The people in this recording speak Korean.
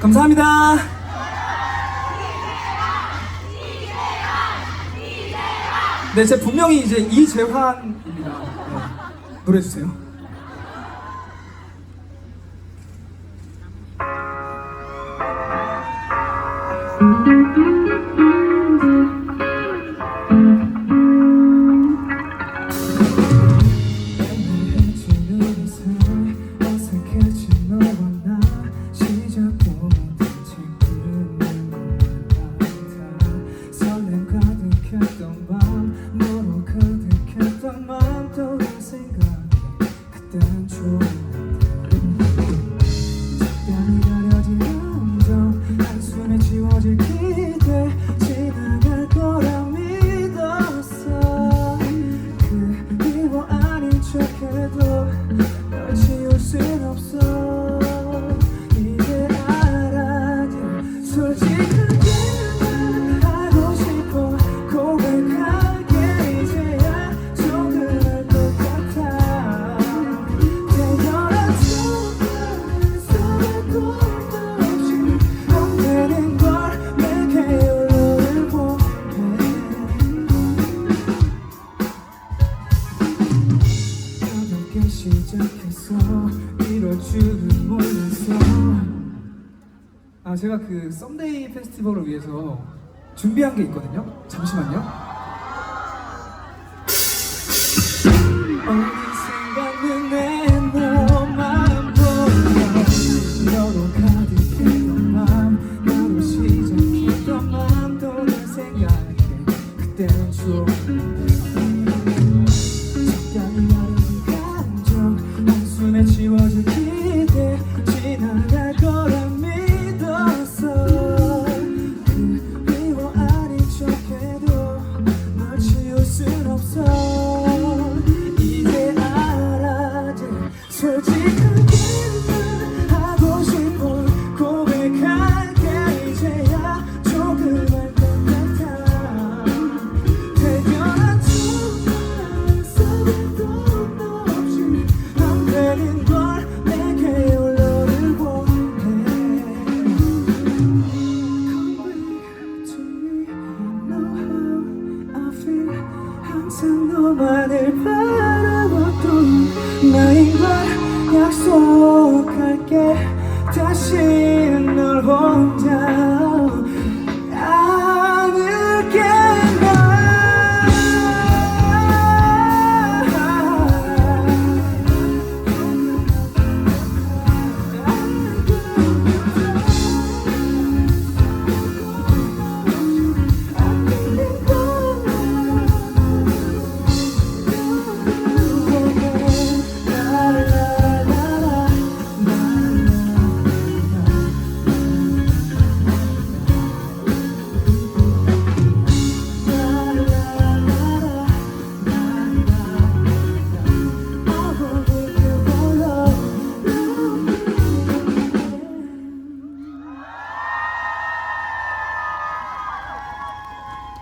감사합니다. 네, 제 분명히 이제 이재환입니다. 네, 노래 주세요. 시작해서 이럴 줄은 몰랐어 아 제가 그 썸데이 페스티벌을 위해서 준비한 게 있거든요. 잠시만요. เราเศร้า 너만을 바라봤던 나인 걸 약속할게. 다시 널 혼자